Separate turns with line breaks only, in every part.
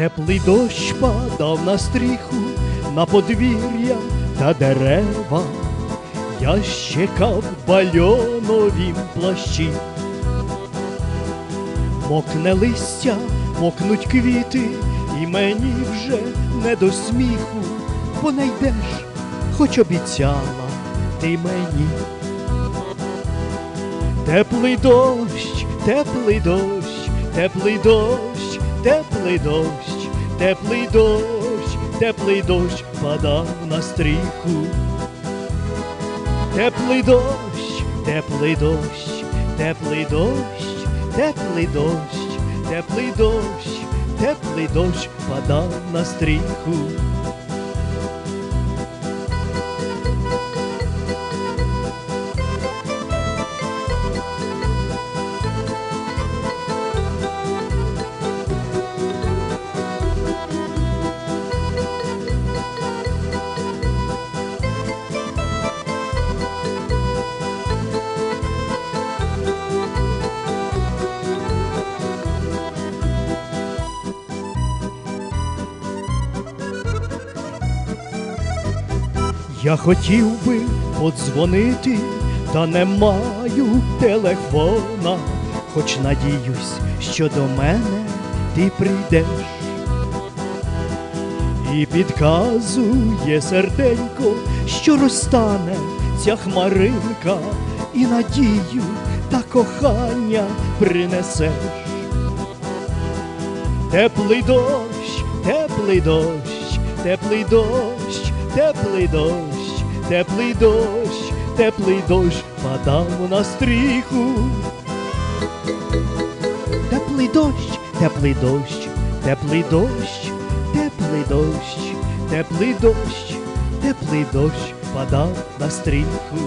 Теплий дощ падав на стріху, на подвір'я та дерева. Я щекав бальоновім плащі. Мокне листя, мокнуть квіти, і мені вже не до сміху, бо не йдеш, хоч обіцяла ти мені. Теплий дощ, теплий дощ, теплий дощ, теплий дощ, теплий дощ, теплий дощ падав на стріху. Теплий дощ, теплий дощ, теплий дощ, теплий дощ, теплий дощ, теплий дощ падав на стріху. Я хотів би подзвонити, та не маю телефона, хоч надіюсь, що до мене ти прийдеш. І підказує серденько, що розтане ця хмаринка, і надію та кохання принесеш. Теплий дощ, теплий дощ, теплий дощ, теплий дощ, теплий дощ, теплий дощ падав на стріху. Теплий дощ, теплий дощ, теплий дощ, теплий дощ, теплий дощ, теплий дощ падав на стріху.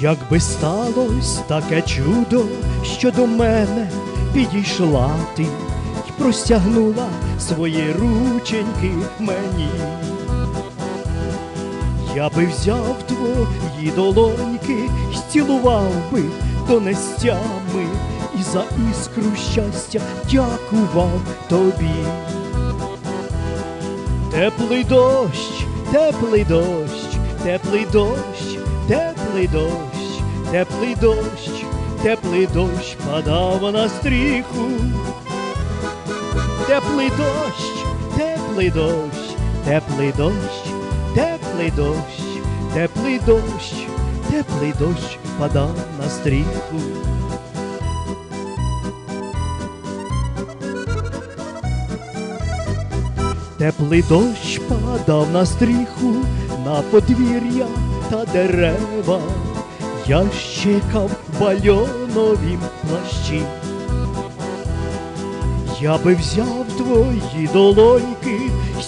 Якби сталось таке чудо, що до мене підійшла ти й простягнула свої рученьки мені. Я би взяв твої долоньки й цілував би донестями і за іскру щастя дякував тобі. Теплий дощ, теплий дощ, теплий дощ, теплий дощ, теплий дощ, теплий дощ падав на стріху. Теплий дощ, теплий дощ, теплий дощ, теплий дощ, теплий дощ, теплий дощ падав на стріху. Теплий дощ падав на стріху, на подвір'я та дерева. Я щекав бальоновім плащі. Я би взяв твої долоньки,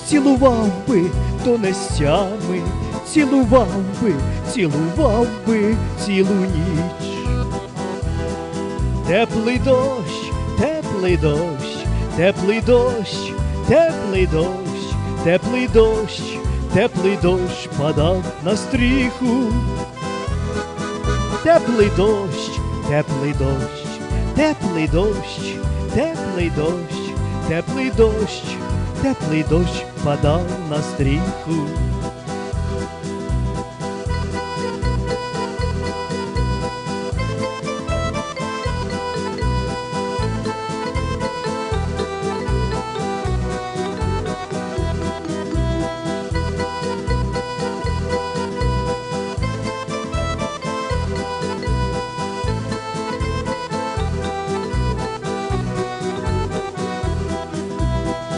цілував би донестями, цілував би, цілував би цілу ніч. Теплий дощ, теплий дощ, теплий дощ, теплий дощ, теплий дощ, теплий дощ падав на стріху. Теплий дощ, теплий дощ, теплий дощ, теплий дощ, теплий дощ, теплий дощ падав на стріху.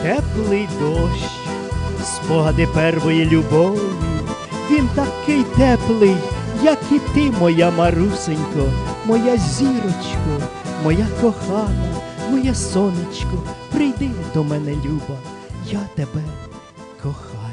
Теплий дощ, спогади первої любові, він такий теплий, як і ти, моя марусенько, моя зірочко, моя кохана, моє сонечко, прийди до мене, люба, я тебе кохаю.